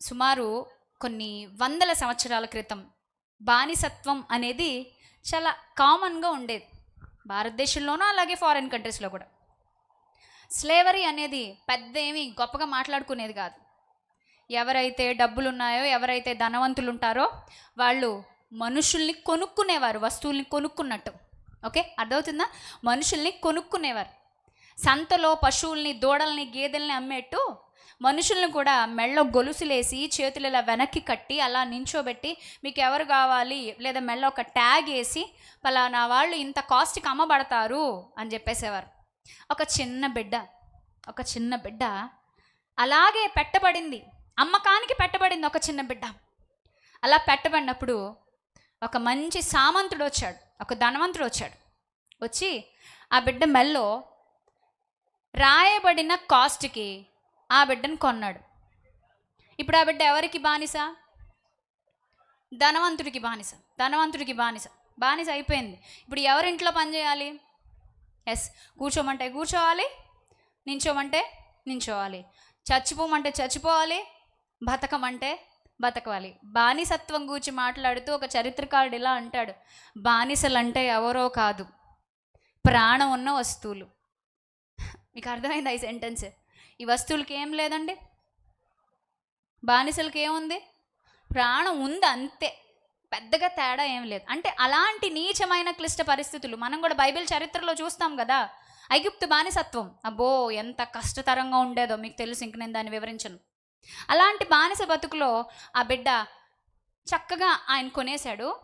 సుమారు కొన్ని వందల సంవత్సరాల క్రితం బానిసత్వం అనేది చాలా కామన్గా ఉండేది. భారతదేశంలోనూ అలాగే ఫారిన్ కంట్రీస్లో కూడా. స్లేవరీ అనేది పెద్ద ఏమీ గొప్పగా మాట్లాడుకునేది కాదు. ఎవరైతే డబ్బులు ఉన్నాయో ఎవరైతే ధనవంతులు ఉంటారో వాళ్ళు మనుషుల్ని కొనుక్కునేవారు వస్తువుల్ని కొనుక్కున్నట్టు. ఓకే? అర్థమవుతుందా? మనుషుల్ని కొనుక్కునేవారు. సంతలో పశువుల్ని దూడల్ని గేదెల్ని అమ్మేట్టు మనుషుల్ని కూడా మెళ్ళ గొలుసులేసి చేతులు ఇలా వెనక్కి కట్టి అలా నించోబెట్టి మీకు ఎవరు కావాలి? లేదా మెళ్ళ ఒక ట్యాగ్ వేసి పలానా వాళ్ళు ఇంత కాస్ట్కి అమ్మబడతారు అని చెప్పేసేవారు. ఒక చిన్న బిడ్డ ఒక చిన్న బిడ్డ అలాగే పెట్టబడింది. అమ్మకానికి పెట్టబడింది ఒక చిన్న బిడ్డ. అలా పెట్టబడినప్పుడు ఒక మంచి సామంతుడు వచ్చాడు ఒక ధనవంతుడు వచ్చాడు. వచ్చి ఆ బిడ్డ మెల్లో రాయబడిన కాస్ట్కి ఆ బిడ్డను కొన్నాడు. ఇప్పుడు ఆ బిడ్డ ఎవరికి బానిస? ధనవంతుడికి బానిస. ధనవంతుడికి బానిస. బానిస అయిపోయింది. ఇప్పుడు ఎవరింట్లో పని చేయాలి? ఎస్ కూర్చోమంటే కూర్చోవాలి నించోమంటే నించోవాలి. చచ్చిపోమంటే చచ్చిపోవాలి బతకమంటే బతకవాలి. బానిసత్వం గురించి మాట్లాడుతూ ఒక చరిత్రకారుడు ఇలా అంటాడు. బానిసలంటే ఎవరో కాదు. ప్రాణం ఉన్న వస్తువులు. మీకు అర్థమైందా ఈ సెంటెన్స్ ఈ వస్తువులకి ఏం లేదండి? బానిసలకి ఏముంది ప్రాణం ఉంది అంతే. పెద్దగా తేడా ఏం లేదు. అంటే అలాంటి నీచమైన క్లిష్ట పరిస్థితులు మనం కూడా బైబిల్ చరిత్రలో చూస్తాం కదా. ఐగుప్తు బానిసత్వం. అబ్బో ఎంత కష్టతరంగా ఉండేదో మీకు తెలుసు ఇంక నేను దాన్ని వివరించను. అలాంటి బానిస బతుకులో ఆ బిడ్డ చక్కగా ఆయన కొనేశాడు.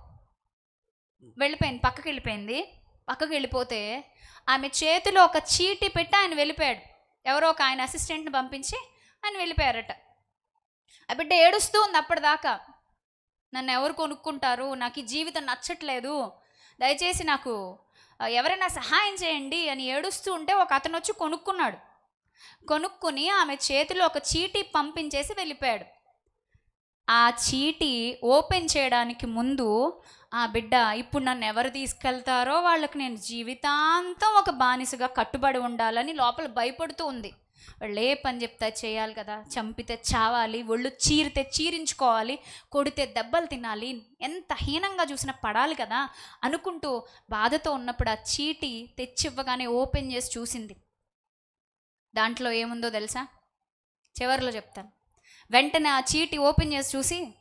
వెళ్ళిపోయింది పక్కకి వెళ్ళిపోయింది పక్కకి వెళ్ళిపోతే ఆమె చేతిలో ఒక చీటి పెట్టి ఆయన వెళ్ళిపోయాడు. ఎవరో ఒక ఆయన అసిస్టెంట్ని పంపించి ఆయన వెళ్ళిపోయారట. ఆ బిడ్డ ఏడుస్తూ ఉంది అప్పటిదాకా. నన్ను ఎవరు కొనుక్కుంటారు? నాకు ఈ జీవితం నచ్చట్లేదు. దయచేసి నాకు ఎవరైనా సహాయం చేయండి అని ఏడుస్తూ ఉంటే ఒక అతను వచ్చి కొనుక్కున్నాడు. కొనుక్కుని ఆమె చేతిలో ఒక చీటీ పంపించేసి వెళ్ళిపోయాడు. ఆ చీటీ ఓపెన్ చేయడానికి ముందు ఆ బిడ్డ ఇప్పుడు నన్ను ఎవరు తీసుకెళ్తారో వాళ్ళకి నేను జీవితాంతం ఒక బానిసగా కట్టుబడి ఉండాలని లోపల భయపడుతూ ఉంది. వాళ్ళు ఏ పని చెప్తే చేయాలి కదా. చంపితే చావాలి ఒళ్ళు చీరితే చీరించుకోవాలి కొడితే దెబ్బలు తినాలి ఎంత హీనంగా చూసినా పడాలి కదా అనుకుంటూ బాధతో ఉన్నప్పుడు ఆ చీటి తెచ్చివ్వగానే ఓపెన్ చేసి చూసింది. దాంట్లో ఏముందో తెలుసా? చివరిలో చెప్తాను. వెంటనే ఆ చీటి ఓపెన్ చేసి చూసి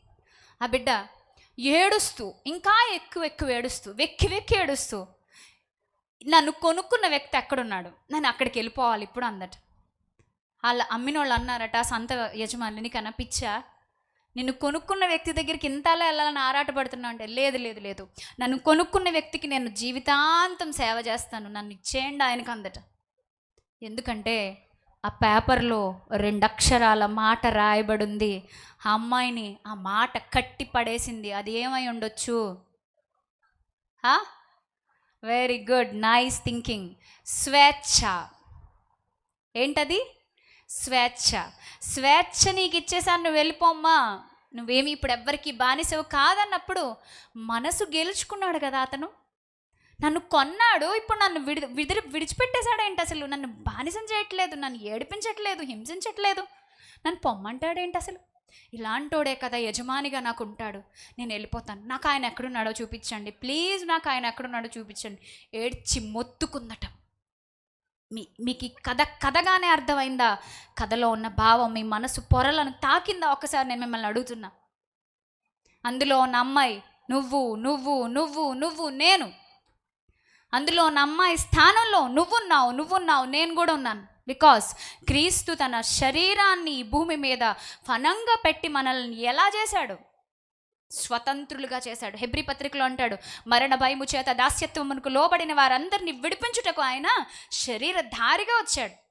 ఆ బిడ్డ ఏడుస్తూ ఇంకా ఎక్కువ ఎక్కువ ఏడుస్తూ వెక్కి వెక్కి ఏడుస్తూ నన్ను కొనుక్కున్న వ్యక్తి ఎక్కడున్నాడు? నేను అక్కడికి వెళ్ళిపోవాలి ఇప్పుడు అందట. వాళ్ళ అమ్మిన వాళ్ళు అన్నారట సంత యజమానిని నీకు నిన్ను కొనుక్కున్న వ్యక్తి దగ్గరికి ఇంతలా వెళ్ళాలని ఆరాటపడుతున్నా అంటే లేదు లేదు లేదు. నన్ను కొనుక్కున్న వ్యక్తికి నేను జీవితాంతం సేవ చేస్తాను. నన్ను ఇచ్చేయండి ఆయనకు అందట. ఎందుకంటే ఆ పేపర్లో రెండు అక్షరాల మాట రాయబడింది. ఆ అమ్మాయిని ఆ మాట కట్టి పడేసింది. అది ఏమై ఉండొచ్చు? వెరీ గుడ్ నైస్ థింకింగ్ స్వేచ్ఛ. ఏంటది? స్వేచ్ఛ. స్వేచ్ఛ నీకు ఇచ్చేసాను. నువ్వు వెళ్ళిపోమ్మా నువ్వేమి ఇప్పుడు ఎవ్వరికి బానిసవు కాదన్నప్పుడు మనసు గెలుచుకున్నాడు కదా అతను. నన్ను కొన్నాడు ఇప్పుడు నన్ను విడి విదిరి విడిచిపెట్టేశాడేంటి అసలు? నన్ను బానిసం చేయట్లేదు నన్ను ఏడిపించట్లేదు హింసించట్లేదు. నన్ను పొమ్మంటాడేంటి అసలు? ఇలాంటోడే కదా యజమానిగా నాకు ఉంటాడు నేను వెళ్ళిపోతాను. నాకు ఆయన ఎక్కడున్నాడో చూపించండి. ప్లీజ్ నాకు ఆయన ఎక్కడున్నాడో చూపించండి. ఏడ్చి మొత్తుకుందట. మీ మీకు ఈ కథ కథగానే అర్థమైందా? కథలో ఉన్న భావం మీ మనసు పొరలను తాకిందా? ఒకసారి నేను మిమ్మల్ని అడుగుతున్నా. అందులో ఉన్న అమ్మాయి నువ్వు నువ్వు నువ్వు నువ్వు నేను అందులో ఉన్న అమ్మాయి స్థానంలో నువ్వున్నావు నువ్వున్నావు నేను కూడా ఉన్నాను. బికాస్ క్రీస్తు తన శరీరాన్ని భూమి మీద ఫనంగా పెట్టి మనల్ని ఎలా చేశాడు? స్వతంత్రులుగా చేశాడు. హెబ్రి పత్రికలో అంటాడు మరణ భయము చేత దాస్యత్వమునకు లోబడిన వారందరినీ విడిపించుటకు ఆయన శరీరధారిగా వచ్చాడు.